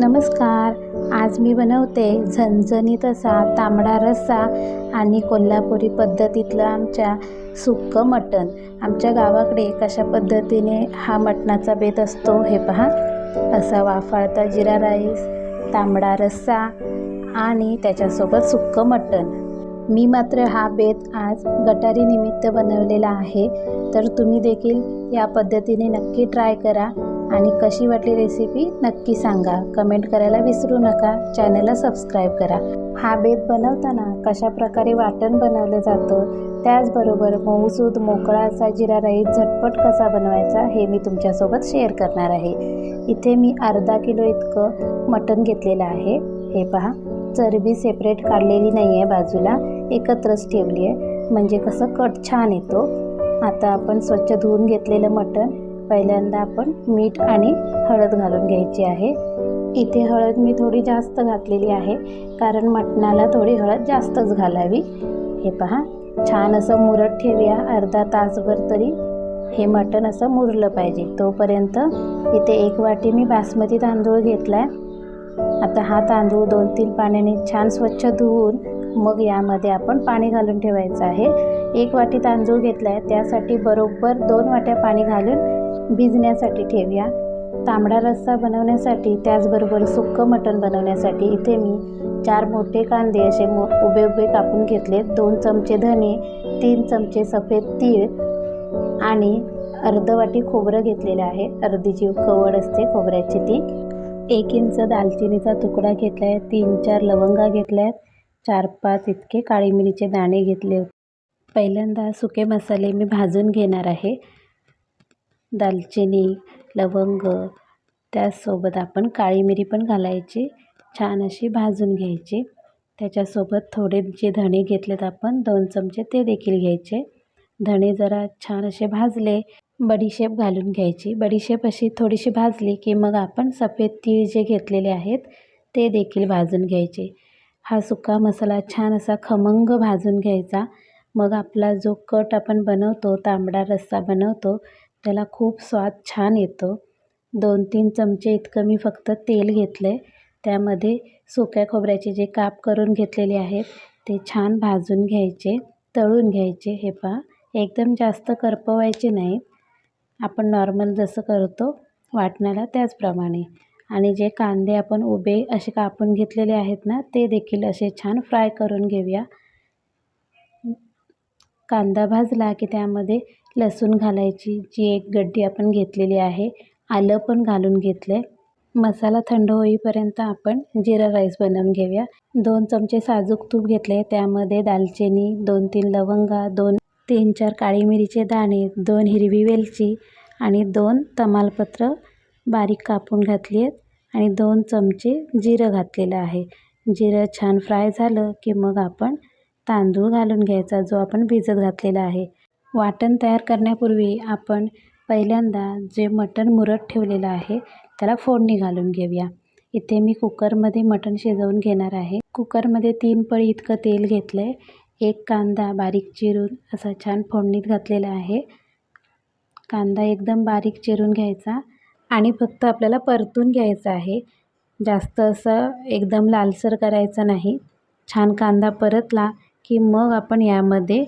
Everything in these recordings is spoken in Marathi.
नमस्कार. आज मी बनवते झणझणीत असा तांबडा रस्सा आणि कोल्हापुरी पद्धतीतलं आमच्या सुक्कं मटण. आमच्या गावाकडे कशा पद्धतीने हा मटणाचा बेत असतो हे पहा. असा वाफाळता जिरा राईस तांबडा रस्सा आणि त्याच्यासोबत सुक्कं मटण. मी मात्र हा बेत आज गटारीनिमित्त बनवलेला आहे. तर तुम्ही देखील या पद्धतीने नक्की ट्राय करा. आणि कशी वाटली रेसिपी नक्की सांगा. कमेंट करायला विसरू नका. चॅनलला सबस्क्राईब करा. हा बेत बनवताना कशा प्रकारे वाटण बनवलं जातं त्याचबरोबर मऊसूद मोकळा असा जिरा राईस झटपट कसा बनवायचा हे मी तुमच्यासोबत शेअर करणार आहे. इथे मी अर्धा किलो इतकं मटण घेतलेलं आहे. हे पहा चरबी सेपरेट काढलेली नाही आहे बाजूला एकत्रच ठेवली आहे म्हणजे कसं कट छान येतो. आता आपण स्वच्छ धुवून घेतलेलं मटण पहिल्यांदा आपण मीठ आणि हळद घालून घ्यायची आहे. इथे हळद मी थोडी जास्त घातलेली आहे कारण मटणाला थोडी हळद जास्तच घालावी. हे पहा छान असं मुरत ठेवूया अर्धा तासभर तरी हे मटण असं मुरलं पाहिजे. तोपर्यंत इथे एक वाटी मी बासमती तांदूळ घेतला आहे आता हा तांदूळ दोन तीन पाण्याने छान स्वच्छ धुवून मग यामध्ये आपण पाणी घालून ठेवायचं आहे. एक वाटी तांदूळ घेतला आहे त्यासाठी बरोबर दोन वाट्या पाणी घालून भिजण्यासाठी ठेवूया. तांबडा रस्सा बनवण्यासाठी त्याचबरोबर सुक्कं मटण बनवण्यासाठी इथे मी चार मोठे कांदे असे मो उभे उभे कापून घेतले दोन चमचे धने तीन चमचे सफेद तीळ आणि अर्ध वाटी खोबरं घेतलेलं आहे. अर्धी जी कवड असते खोबऱ्याची ती. एक इंच दालचिनीचा तुकडा घेतला आहे तीन चार लवंगा घेतल्या आहेत चार पाच इतके काळी मिरीचे दाणे घेतले होते. पहिल्यांदा सुके मसाले मी भाजून घेणार आहे. दालचिनी लवंग त्याचसोबत आपण काळी मिरी पण घालायची. छान अशी भाजून घ्यायची. त्याच्यासोबत थोडे जे धणे घेतलेत आपण दोन चमचे ते देखील घ्यायचे. धणे जरा छान असे भाजले बडीशेप घालून घ्यायची. बडीशेप अशी थोडीशी भाजली की मग आपण सफेद तीळ जे घेतलेले आहेत ते देखील भाजून घ्यायचे. हा सुका मसाला छान असा खमंग भाजून घ्यायचा. मग आपला जो कट आपण बनवतो तांबडा रस्सा बनवतो त्याला खूप स्वाद छान येतो. दोन तीन चमचे इतकं मी फक्त तेल घेतलं आहे त्यामध्ये सुक्या खोबऱ्याचे जे काप करून घेतलेले आहेत ते छान भाजून घ्यायचे तळून घ्यायचे. हे पहा एकदम जास्त करपवायचे नाहीत आपण नॉर्मल जसं करतो वाटणाला त्याचप्रमाणे. आणि जे कांदे आपण उभे असे कापून घेतलेले आहेत ना ते देखील असे छान फ्राय करून घेऊया. कांदा भाजला की त्यामध्ये लसूण घालायची जी एक गड्डी आपण घेतलेली आहे आलं पण घालून घेतलं आहे मसाला थंड होईपर्यंत आपण जिरा राईस बनवून घेऊया. दोन चमचे साजूक तूप घेतले त्यामध्ये दालचिनी दोन तीन लवंगा दोन तीन चार काळी मिरीचे दाणे दोन हिरवी वेलची आणि दोन तमालपत्र बारीक कापून घातली आहेत आणि दोन चमचे जिरं घातलेलं आहे. जिरं छान फ्राय झालं की मग आपण तांदूळ घालून घ्यायचा जो आपण भिजत घातलेला आहे. वाटण तयार करण्यापूर्वी आपण पहिल्यांदा जे मटण मुरत ठेवलेलं आहे त्याला फोडणी घालून घेऊया. इथे मी कुकरमध्ये मटण शिजवून घेणार आहे. कुकरमध्ये तीन पळी इतकं तेल घेतलं आहे एक कांदा बारीक चिरून असा छान फोडणीत घातलेला आहे. कांदा एकदम बारीक चिरून घ्यायचा आणि फक्त आपल्याला परतून घ्यायचं आहे. जास्त असं एकदम लालसर करायचं नाही. छान कांदा परतला की मग आपण यामध्ये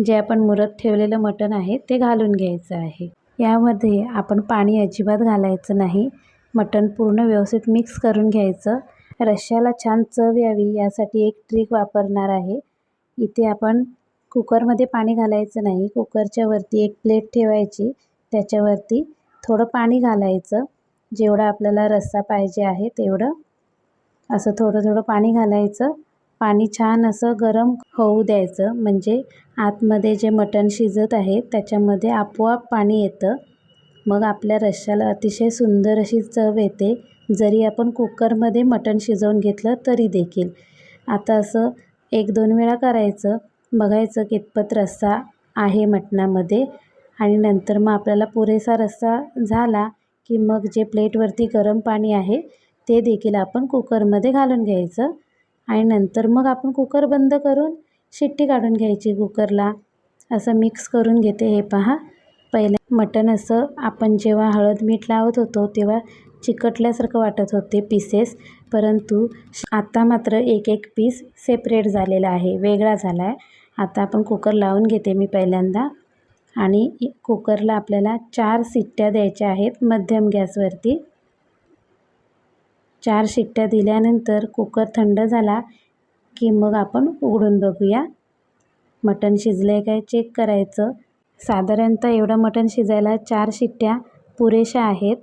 जे आपण मुरत ठेवलेलं मटण आहे ते घालून घ्यायचं आहे. यामध्ये आपण पाणी अजिबात घालायचं नाही. मटण पूर्ण व्यवस्थित मिक्स करून घ्यायचं. रश्श्याला छान चव यावी यासाठी एक ट्रिक वापरणार आहे. इथे आपण कुकरमध्ये पाणी घालायचं नाही. कुकरच्या वरती एक प्लेट ठेवायची. त्याच्यावरती थोडं पाणी घालायचं. जेवढं आपल्याला रस्सा पाहिजे आहे तेवढं. असं थोडं थोडं पाणी घालायचं. पाणी छान असं गरम होऊ द्यायचं. म्हणजे आतमध्ये जे मटण शिजत आहे त्याच्यामध्ये आपोआप पाणी येतं. मग आपल्या रश्श्याला अतिशय सुंदर अशी चव येते. जरी आपण कुकरमध्ये मटण शिजवून घेतलं तरी देखील. आता असं एक दोन वेळा करायचं. बघायचं कितपत रस्सा आहे मटणामध्ये. आणि नंतर मग आपल्याला पुरेसा रस्सा झाला की मग जे प्लेटवरती गरम पाणी आहे ते देखील आपण कुकरमध्ये घालून घ्यायचं. आणि नंतर मग आपण कुकर बंद करून शिट्टी काढून घ्यायची कुकरला. असं मिक्स करून घेते हे पहा. पहिलं मटण असं आपण जेव्हा हळद मीठ लावत होतो तेव्हा चिकटल्यासारखं वाटत होते पीसेस परंतु आता मात्र एक एक पीस सेपरेट झालेला आहे वेगळा झाला आहे आता आपण कुकर लावून घेते मी पहिल्यांदा. आणि कुकरला आपल्याला चार शिट्ट्या द्यायच्या आहेत मध्यम गॅसवरती. चार शिट्ट्या दिल्यानंतर कुकर थंड झाला की मग आपण उघडून बघूया. मटण शिजलं आहे काय चेक करायचं? साधारणतः एवढं मटण शिजायला चार शिट्ट्या पुरेशा आहेत.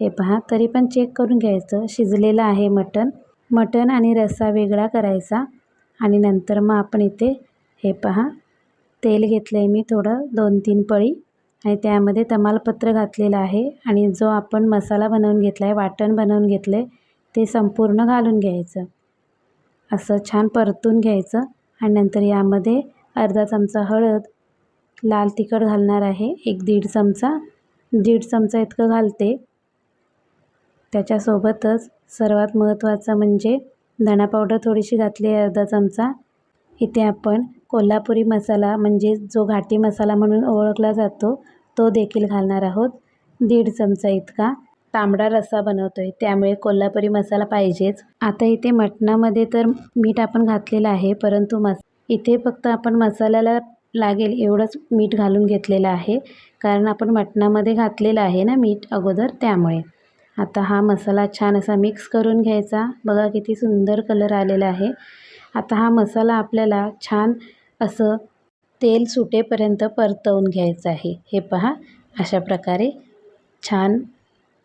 हे पहा तरी पण चेक करून घ्यायचं. शिजलेलं आहे मटण. मटण आणि रस्सा वेगळा करायचा. आणि नंतर मग आपण इथे हे पहा तेल घेतलं आहे मी थोडं दोन तीन पळी. आणि त्यामध्ये तमालपत्र घातलेलं आहे. आणि जो आपण मसाला बनवून घेतला आहे वाटण बनवून घेतलं आहे ते संपूर्ण घालून घ्यायचं. असं छान परतून घ्यायचं आणि नंतर यामध्ये अर्धा चमचा हळद लाल तिखट घालणार आहे. एक दीड चमचा दीड चमचा इतकं घालते. त्याच्यासोबतच सर्वात महत्त्वाचं म्हणजे धणा पावडर थोडीशी घातली आहे अर्धा चमचा. इथे आपण कोल्हापुरी मसाला म्हणजे जो घाटी मसाला म्हणून ओळखला जातो तो देखील घालणार आहोत. दीड चमचा इतका. तांबडा रस्सा बनवतो आहे त्यामुळे कोल्हापुरी मसाला पाहिजेच. आता इथे मटणामध्ये तर मीठ आपण घातलेलं आहे परंतु मस इथे फक्त आपण मसाल्याला लागेल एवढंच मीठ घालून घेतलेलं आहे. कारण आपण मटणामध्ये घातलेलं आहे ना मीठ अगोदर त्यामुळे. आता हा मसाला छान असा मिक्स करून घ्यायचा. बघा किती सुंदर कलर आलेला आहे. आता हा मसाला आपल्याला छान असं तेल सुटेपर्यंत परतवून घ्यायचं आहे. हे पहा अशा प्रकारे छान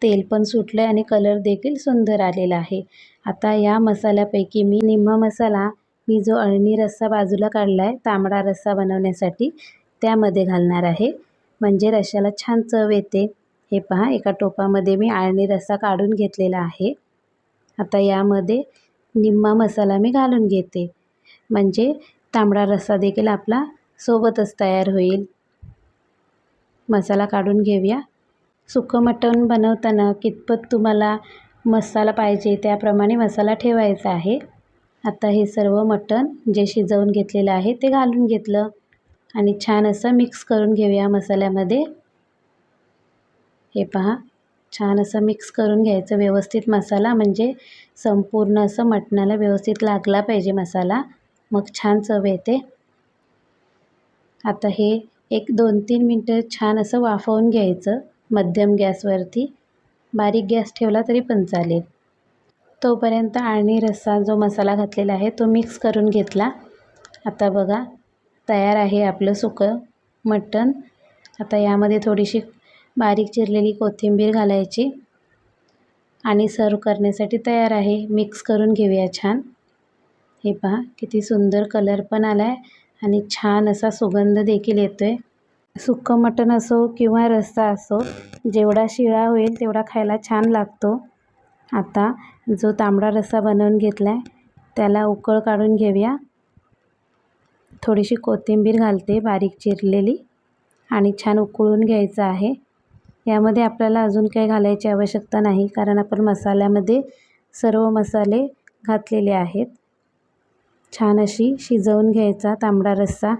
तेल पण सुटलं आहे आणि कलर देखील सुंदर आलेला आहे. आता या मसाल्यापैकी मी निम्मा मसाला मी जो अळणी रस्सा बाजूला काढला आहे तांबडा रस्सा बनवण्यासाठी त्यामध्ये घालणार आहे. म्हणजे रश्श्याला छान चव येते. हे पहा एका टोपामध्ये मी अळणी रस्सा काढून घेतलेला आहे. आता यामध्ये निम्मा मसाला मी घालून घेते. म्हणजे तांबडा रस्सा देखील आपला सोबतच तयार होईल. मसाला काढून घेऊया. सुकं मटण बनवताना कितपत तुम्हाला मसाला पाहिजे त्याप्रमाणे मसाला ठेवायचा आहे. आता हे सर्व मटण जे शिजवून घेतलेलं आहे ते घालून घेतलं आणि छान असं मिक्स करून घेऊया मसाल्यामध्ये. हे पहा छान असं मिक्स करून घ्यायचं व्यवस्थित मसाला म्हणजे संपूर्ण असं मटणाला व्यवस्थित लागला पाहिजे मसाला. मग छान चव येते. आता हे एक दोन तीन मिनटं छान असं वाफवून घ्यायचं. मध्यम गॅसवरती बारीक गॅस ठेवला तरी पण चालेल. तोपर्यंत आणि रस्सा जो मसाला घातलेला आहे तो मिक्स करून घेतला. आता बघा तयार आहे आपलं सुकं मटण. आता यामध्ये थोडीशी बारीक चिरलेली कोथिंबीर घालायची आणि सर्व करण्यासाठी तयार आहे. मिक्स करून घेऊया छान. हे पहा किती सुंदर कलर पण आला आहे आणि छान असा सुगंध देखील येतो आहे सुक्कं मटण असो किंवा रस्सा असो जेवढा शिळा होईल तेवढा खायला छान लागतो. आता जो तांबडा रस्सा बनवून घेतला आहे त्याला उकळ काढून घेऊया. थोडीशी कोथिंबीर घालते बारीक चिरलेली आणि छान उकळून घ्यायचं आहे. यामध्ये आपल्याला अजून काही घालायची आवश्यकता नाही कारण आपण मसाल्यामध्ये सर्व मसाले घातलेले आहेत. छान अशी शिजवून घ्यायचा तांबडा रस्सा.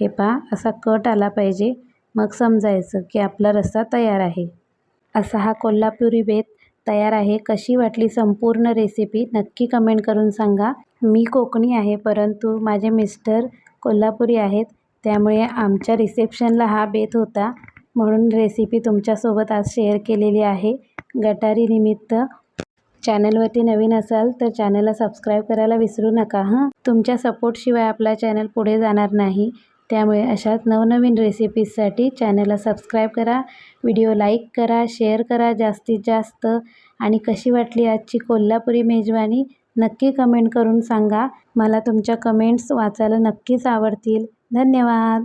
हे पहा असा कट आला पाहिजे. मग समजायचं की आपला रस्सा तयार आहे. असा हा कोल्हापुरी बेत तयार आहे कशी वाटली संपूर्ण रेसिपी नक्की कमेंट करून सांगा. मी कोकणी आहे परंतु माझे मिस्टर कोल्हापुरी आहेत त्यामुळे आमच्या रिसेप्शनला हा बेत होता. म्हणून रेसिपी तुमच्यासोबत आज शेअर केलेली आहे. गटारीनिमित्त चॅनलवरती नवीन असाल तर चॅनलला सबस्क्राईब करायला विसरू नका हां? तुमच्या सपोर्टशिवाय आपला चॅनल पुढे जाणार नाही. त्यामुळे अशाच नवनवीन रेसिपीजसाठी चॅनलला सबस्क्राईब करा व्हिडिओ लाईक करा शेअर करा जास्तीत जास्त. आणि कशी वाटली आजची कोल्हापुरी मेजवानी नक्की कमेंट करून सांगा. मला तुमच्या कमेंट्स वाचायला नक्कीच आवडतील. धन्यवाद!